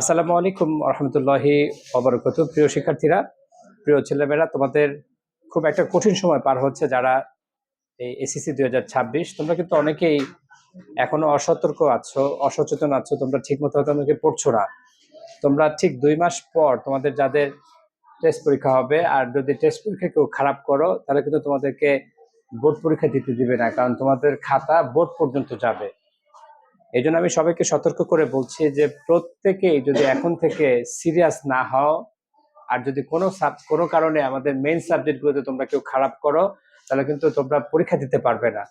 আসসালামু আলাইকুম রহমতুল্লাহি অবরকত প্রিয় শিক্ষার্থীরা, প্রিয় ছেলেমেয়েরা, তোমাদের খুব একটা কঠিন সময় পার হচ্ছে যারা এই এসিসি দুই হাজার ছাব্বিশ। তোমরা কিন্তু অনেকেই এখনও অসতর্ক আছো, অসচেতন আছো, তোমরা ঠিক মতো হয়তো অনেকে পড়ছো না। তোমরা ঠিক দুই মাস পর তোমাদের যাদের টেস্ট পরীক্ষা হবে, আর যদি টেস্ট পরীক্ষা কেউ খারাপ করো, তাহলে কিন্তু তোমাদেরকে বোর্ড পরীক্ষা দিতে দিবে না, কারণ তোমাদের খাতা বোর্ড পর্যন্ত যাবে। এই জন্য আমি সবাইকে সতর্ক করে বলছি যে প্রত্যেকেই যদি এখন থেকে সিরিয়াস না হও, আর যদি কোনো সাব- কোনো কারণে আমাদের মেইন সাবজেক্টগুলোতে তোমরা কেউ খারাপ করো, তাহলে কিন্তু তোমরা পরীক্ষা দিতে পারবে না।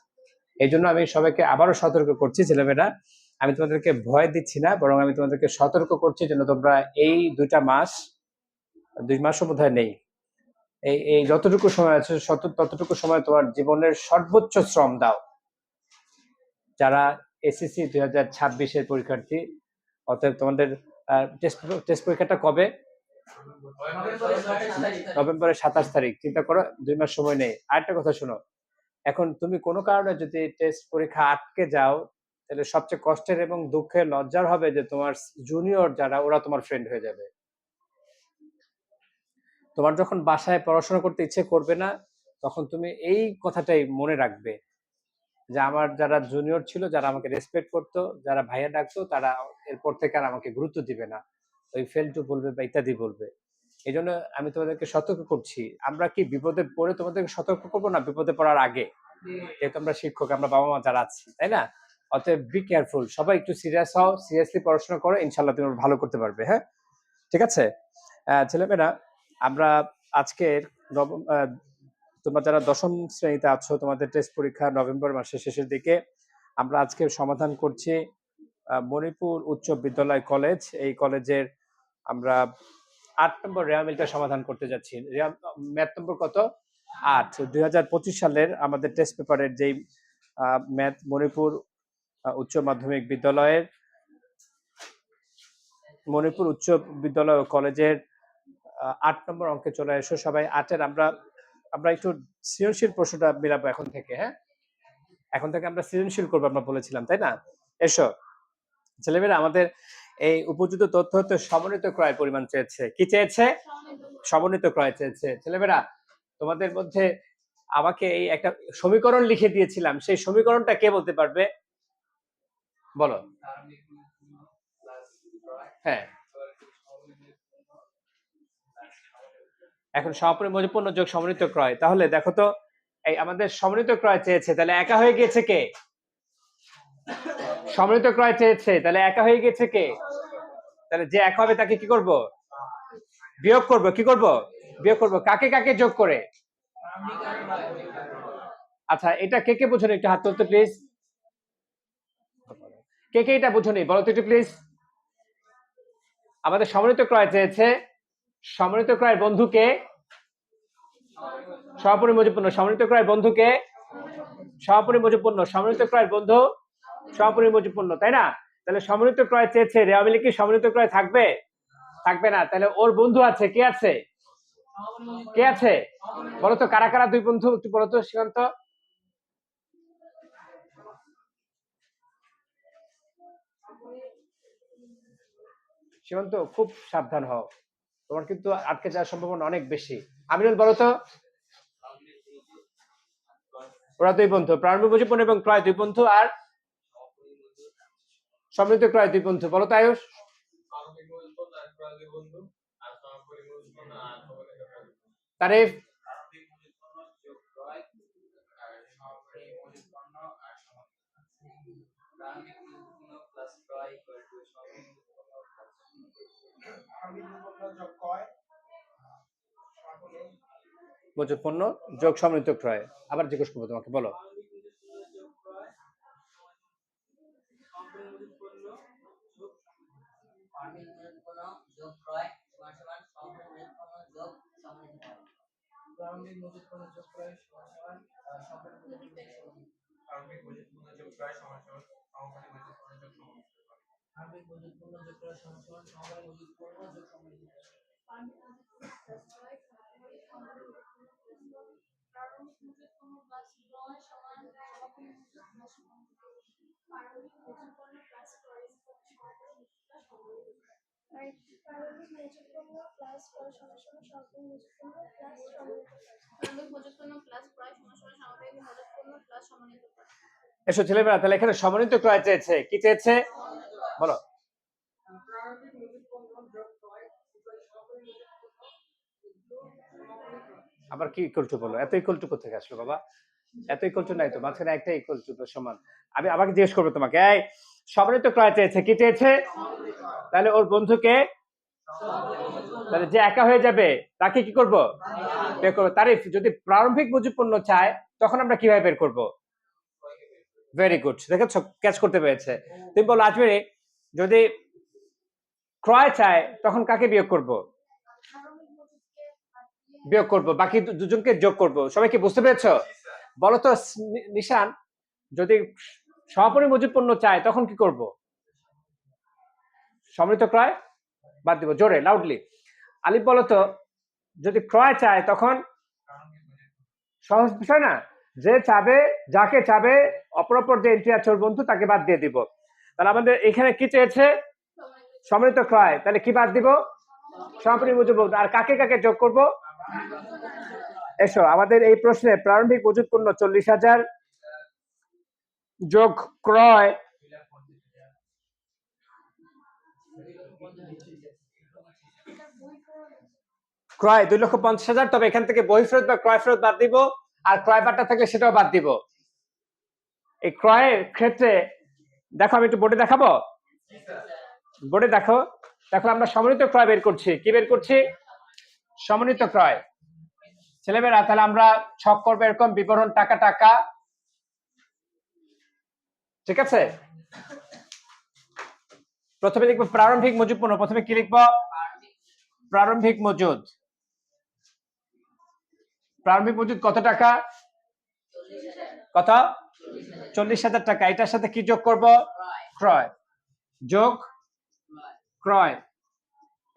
এই জন্য আমি সবাইকে আবারও সতর্ক করছি, ছেলেমেয়েরা। আমি তোমাদেরকে ভয় দিচ্ছি না, বরং আমি তোমাদেরকে সতর্ক করছি যেন তোমরা এই দুইটা মাস, দুই মাসও বোধ নেই। এই এই যতটুকু সময় আছে ততটুকু সময় তোমার জীবনের সর্বোচ্চ শ্রম দাও। যারা এসএসসি দুই হাজার ছাব্বিশের পরীক্ষার্থী। অতএব তোমাদের টেস্ট টেস্ট পরীক্ষাটা কবে? নভেম্বরের সাতাশ তারিখ। চিন্তা করো, দুই মাস সময় নেই। আরেকটা কথা শোনো, এখন তুমি কোনো কারণে যদি টেস্ট পরীক্ষা আটকে যাও, তাহলে সবচেয়ে কষ্টের এবং দুঃখের লজ্জার হবে যে তোমার জুনিয়র যারা, ওরা তোমার ফ্রেন্ড হয়ে যাবে। তোমার যখন বাসায় পড়াশোনা করতে ইচ্ছে করবে না, তখন তুমি এই কথাটাই মনে রাখবে। যে আমার যারা জুনিয়র ছিল, যারা আমাকে রেসপেক্ট করতো, যারা ভাইয়া ডাকতো, তারা এরপর থেকে আর আমাকে গুরুত্ব দিবে না। ওই ফেল টু বলবে বা ইত্যাদি বলবে। এই জন্য আমি তোমাদেরকে সতর্ক করছি। আমরা কি বিপদে পড়ে তোমাদেরকে সতর্ক করব না বিপদে পড়ার আগে? যেহেতু আমরা শিক্ষক, আমরা বাবা মা যারা আছি, তাই না? অতএব বি কেয়ারফুল সবাই একটু সিরিয়াস হও সিরিয়াসলি পড়াশোনা করো ইনশাল্লাহ তুমি ভালো করতে পারবে হ্যাঁ? ঠিক আছে? ছেলেমেয়েরা, আমরা আজকের তোমরা যারা দশম শ্রেণীতে আছো, তোমাদের টেস্ট পরীক্ষা নভেম্বর মাসের শেষের দিকে। আমরা আজকে সমাধান করছি মণিপুর উচ্চ বিদ্যালয় কলেজ এই কলেজের আমরা আট নম্বর রেয়ামিলটা সমাধান করতে যাচ্ছি। ম্যাথ নম্বর কত? আট। দুই সালের আমাদের টেস্ট পেপারের যেই ম্যাথ মণিপুর উচ্চ মাধ্যমিক বিদ্যালয়ের, মণিপুর উচ্চ বিদ্যালয় কলেজের আট নম্বর অঙ্কে চলে এসো। সবাই আটের আমরা আমরা একটু সৃজনশীল প্রশ্নটা মিলাবো এখন থেকে হ্যাঁ? এখন থেকে আমরা সৃজনশীল করব, আমরা বলেছিলাম, তাই না? এসো। ছেলেমেয়েরা, আমাদের এই উপযুক্ত তথ্য হতে সমন্বিত ক্রয়ের পরিমাণ চেয়েছে। কি চেয়েছে? সমন্বিত ক্রয় চেয়েছে। ছেলেমেয়েরা, তোমাদের মধ্যে আমাকে এই একটা সমীকরণ লিখে দিয়েছিলাম। সেই সমীকরণটা কে বলতে পারবে? বলো। হ্যাঁ। এখন সমাপনী মজুপূর্ণ যোগ সমন্বিত ক্রয়। তাহলে দেখো তো, এই আমাদের সমন্বিত ক্রয় চেয়েছে, তাহলে একা হয়ে গিয়েছে কে? সমন্বিত ক্রয় চেয়েছে, তাহলে একা হয়ে গেছে কে? তাহলে যে এক হবে তাকে কি করব? বিয়োগ করব, কি করব? বিয়োগ করব। কাকে কাকে যোগ করে? আচ্ছা এটা কে কে বুঝুন একটু হাত তুলতে প্লিজ কে কে এটা বুঝুনি বলো তো একটু প্লিজ আমাদের সমন্বিত ক্রয় চেয়েছে সমন্বিত ক্রয়ের বন্ধুকে সহপরি মজুপূর্ণ সমন্বিত ক্রয়ের বন্ধুকে সহপরি মজুপূর্ণ সমন্বিত ক্রয়ের বন্ধু সহপরি মজুপূর্ণ, তাই না? তাহলে সমন্বিত ক্রয় চেয়েছে রেওয়া মিলে কি সমন্বিত ক্রয় থাকবে? থাকবে না। তাহলে ওর বন্ধু আছে, কে আছে? কে আছে? বলো তো, কারা কারা দুই বন্ধু? একটু বলো তো সীমান্ত সীমান্ত খুব সাবধান হও। তোমার কিন্তু আটকে যাওয়ার সম্ভাবনা অনেক বেশি। আমিনুল, বলো তো? ওরা দুই বন্ধু প্রারম্ভিক মুজিবন এবং ক্রয় দুই বন্ধু, আর সমৃদ্ধ ক্রয় দুই বন্ধু, বলো তো আয়ুষ। তারিফ। মজুদ পণ্য যোগ সমৃদ্ধ ক্রয়। আবার জিজ্ঞেস করব তোমাকে বলো। যোগ এসো ছেলেমেয়েরা তাহলে এখানে সমন্বিত ক্রয় চেয়েছে। কি চেয়েছে? বলো। আবার কি ইকুয়াল টু বলো? এত ইকুয়াল টু কোথেকে আসলো বাবা? এত ইকুয়াল টু নাই তো, মাঝখানে একটা ইকুয়াল টু সমান। আমি আমাকে জিজ্ঞেস করব তোমাকে, এই সমন্বিত ক্রয় চেয়েছে, কি চেয়েছে? তাহলে ওর বন্ধুকে, তাহলে যে একা হয়ে যাবে, তাকে কি করব? বের করব। তারিফ, যদি প্রারম্ভিক মজুত চায়, তখন আমরা কীভাবে বের করব? ভেরি গুড দেখেছ? ক্যাচ করতে পেরেছে। তুমি বলো, আজমেরি, যদি ক্রয় চায়, তখন কাকে বিয়োগ করব? বিয়োগ করব, বাকি দুজনকে যোগ করব। সবাই কি বুঝতে পেরেছ? বলো তো নিশান, যদি সমাপনী মজুত পণ্য চায়, তখন কি করব? সমৃত ক্রয় বাদ দিব, জোরে লাউডলি আলিফ, বলো তো, যদি ক্রয় চায়, তখন সহজ বিষয় না, যে চাবে, যাকে চাবে, অপরাপর যে এন্ট্রি আছে বন্ধু, তাকে বাদ দিয়ে দিব। তাহলে আমাদের এখানে কি চেয়েছে? সমৃত ক্রয়। তাহলে কি বাদ দিব? মজুত পণ্য। আর কাকে কাকে যোগ করব? এসো, আমাদের এই প্রশ্নে প্রারম্ভিক মজুত পণ্য চল্লিশ হাজার যোগ ক্রয় ক্রয় দুই লক্ষ পঞ্চাশ হাজার, তবে এখান থেকে বই ফেরত বা ক্রয় ফেরত বাদ দিব, আর ক্রয় বারটা থাকলে সেটাও বাদ দিব। এই ক্রয়ের ক্ষেত্রে, দেখো, আমি একটু বোর্ডে দেখাবো? বোর্ডে দেখো দেখো, আমরা সমন্বিত ক্রয় বের করছি। কি বের করছি? সমন্বিত ক্রয়। ছেলেমেয়েরা তাহলে আমরা ছক করব এরকম বিবরণ টাকা টাকা। ঠিক আছে? প্রথমে লিখব প্রারম্ভিক মজুদ পণ্য। প্রথমে কি লিখব? প্রারম্ভিক মজুদ। প্রারম্ভিক মজুদ কত টাকা? কত? চল্লিশ হাজার টাকা। এটার সাথে কি যোগ করব? ক্রয়। যোগ? ক্রয়।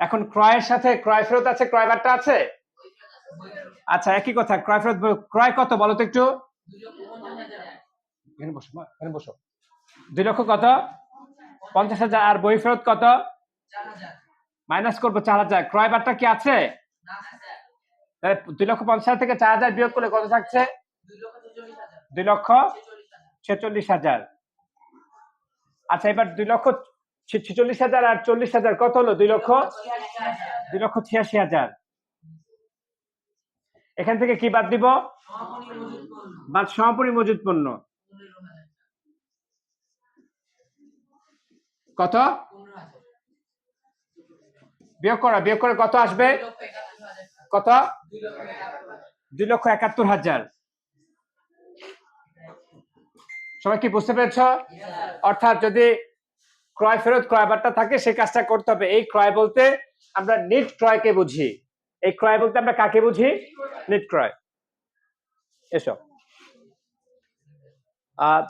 এখন ক্রয়ের সাথে, ক্রয় ফেরত আছে, ক্রয় বারটা আছে? আচ্ছা একই কথা, ক্রয় ফেরত ক্রয় কত বলো তো একটু? বসো দুই লক্ষ কত? পঞ্চাশ হাজার, আর বই ফেরত কত? মাইনাস করব চার হাজার। ক্রয় বারটা কি আছে? দুই লক্ষ পঞ্চাশ হাজার থেকে চার হাজার বিয়োগ করলে কত থাকছে? দুই লক্ষ ছেচল্লিশ হাজার। আচ্ছা এবার দুই লক্ষ ছেচল্লিশ হাজার আর চল্লিশ হাজার, কত হলো? দুই লক্ষ? দুই লক্ষ ছিয়াশি হাজার। এখান থেকে কি বাদ দিব? বাদ সমাপনী মজুদ পণ্য। কত? বিয়োগ করা, বিয়োগ করে কত আসবে? কত? দুই লক্ষ একাত্তর হাজার। সবাই কি বুঝতে পেরেছ? অর্থাৎ যদি ক্রয় ফেরত ক্রয় বার্তা থাকে সেই কাজটা করতে হবে। এই ক্রয় বলতে আমরা নিট ক্রয়কে বুঝি। এই ক্রয় বলতে আমরা কাকে বুঝি? নিট ক্রয়। এসো।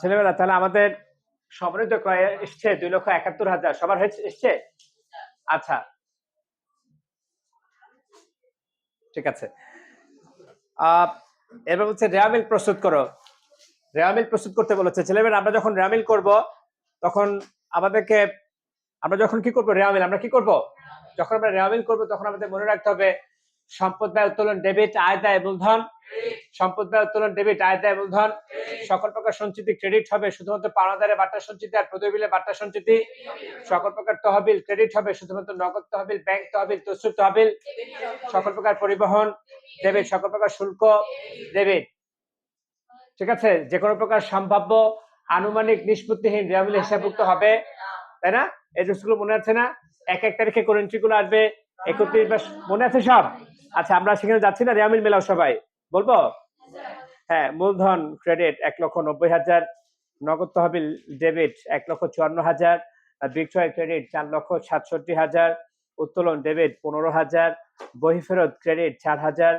ছেলেবেলা তাহলে আমাদের সমৃদ্ধ ক্রয় এসছে দুই লক্ষ একাত্তর হাজার। সবার হয়েছে, এসছে? আচ্ছা। ঠিক আছে। এবার হচ্ছে রেয়ামিল প্রস্তুত করো। রেয়ামিল প্রস্তুত করতে বলেছে। ছেলেমেয়েরা, আমরা যখন রেয়ামিল করব, তখন আমাদেরকে আমরা যখন কি করব? রেয়ামিল আমরা কি করব? যখন আমরা রেয়ামিল করব, তখন আমাদের মনে রাখতে হবে, সম্পদ, ব্যয়, উত্তোলন ডেবিট আয় দায় মূলধন। সম্পদ, ব্যয়, উত্তোলন ডেবিট আয় দায় মূলধন। সকল প্রকার সঞ্চিতি ক্রেডিট হবে, শুধুমাত্র পাওনাদারে বার্তা সঞ্চিতি আর প্রদবিলে বার্তা সঞ্চিতি। সকল প্রকার তহবিল ক্রেডিট হবে, শুধুমাত্র নগদ তহবিল ব্যাংক তহবিল তসরুপ তহবিল। সকল প্রকার পরিবহন ডেবিট সকল প্রকার শুল্ক ডেবিট ঠিক আছে? যে কোনো প্রকার সম্ভাব্য আনুমানিক নিষ্পত্তিহীন রেয়ামিল হিসাবভুক্ত হবে। তাই না? এই জিনিসগুলো মনে আছে না? এক এক তারিখে কোন এন্ট্রি গুলো আসবে? একত্রিশ মনে আছে সব? আচ্ছা আমরা সেখানে যাচ্ছি না? রেয়ামিল মেলাও সবাই। বলব? হ্যাঁ মূলধন ক্রেডিট এক লক্ষ নব্বই হাজার, নগদ তহবিল ডেবিট এক লক্ষ চুয়ান্ন হাজার বিক্রয় ক্রেডিট চার লক্ষ সাতষট্টি হাজার, উত্তোলন ডেবিট পনেরো হাজার, বহিফেরত ক্রেডিট চার হাজার,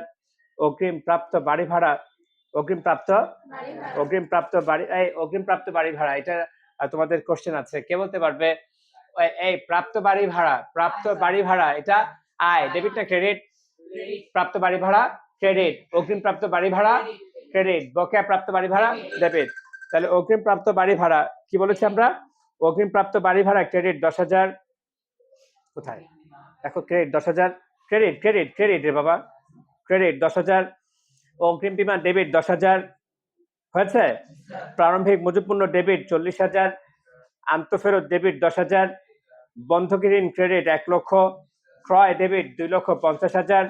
অগ্রিম প্রাপ্ত বাড়ি ভাড়া অগ্রিম প্রাপ্ত? অগ্রিম প্রাপ্ত বাড়ি, এই অগ্রিম প্রাপ্ত বাড়ি ভাড়া, এটা তোমাদের কোশ্চেন আছে। কে বলতে পারবে? এই প্রাপ্ত বাড়ি ভাড়া, প্রাপ্ত বাড়ি ভাড়া, এটা আয় ডেবিট না ক্রেডিট প্রাপ্ত বাড়ি ভাড়া ক্রেডিট অগ্রিম প্রাপ্ত বাড়ি ভাড়া ক্রেডিট বকেয়া প্রাপ্ত বাড়ি ভাড়া ডেবিট তাহলে অগ্রিম প্রাপ্ত বাড়ি ভাড়া, কি বলেছি আমরা? অগ্রিম প্রাপ্ত বাড়ি ভাড়া ক্রেডিট দশ হাজার। কোথায়? দেখো ক্রেডিট দশ হাজার। ক্রেডিট ক্রেডিট ক্রেডিট রে বাবা। ক্রেডিট দশ হাজার। অগ্রিম বিমা ডেবিট দশ হাজার। হয়েছে? প্রারম্ভিক মজুপূর্ণ ডেবিট চল্লিশ হাজার। আন্তঃফেরত ডেবিট দশ হাজার। বন্ধকি ঋণ ক্রেডিট এক লক্ষ। ক্রয় ডেবিট দুই লক্ষ পঞ্চাশ হাজার।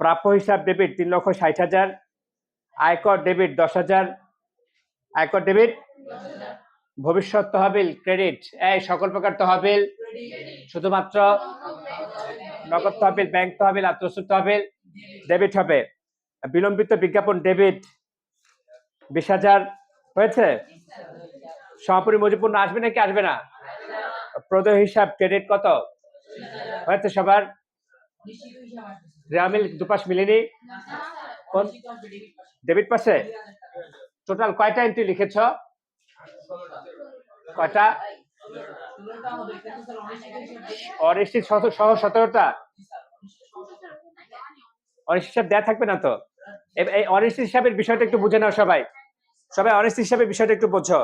প্রাপ্য হিসাব ডেবিট তিন লক্ষ ষাট হাজার। আয়কর ডেবিট দশ হাজার। আয়কর ডেবিট ভবিষ্যৎ তহবিল ক্রেডিট এই সকল প্রকার তহবিল শুধুমাত্র নগদ তহবিল ব্যাংক তহবিল আত্মস্তুত তহবিল ডেবিট হবে। বিলম্বিত বিজ্ঞাপন ডেবিট বিশ হাজার হয়েছে? সমাপনী মজুপূর্ণ আসবে নাকি আসবে না? প্রদেয় হিসাব ক্রেডিট কত? হয়েছে সবার? রেয়ামিল দুপাশ মিলেনি। ডেবিট পাশে? টোটাল কয়টা এন্ট্রি লিখেছ? কয়টা? অনিশ্চিত সহ সতেরোটা। অনিশ্চিত দেয়া থাকবে না তো? অনিশ্চিত হিসাবের বিষয়টা একটু বুঝে নাও সবাই। সবাই অনিশ্চিত হিসাবের বিষয়টা একটু বোঝো।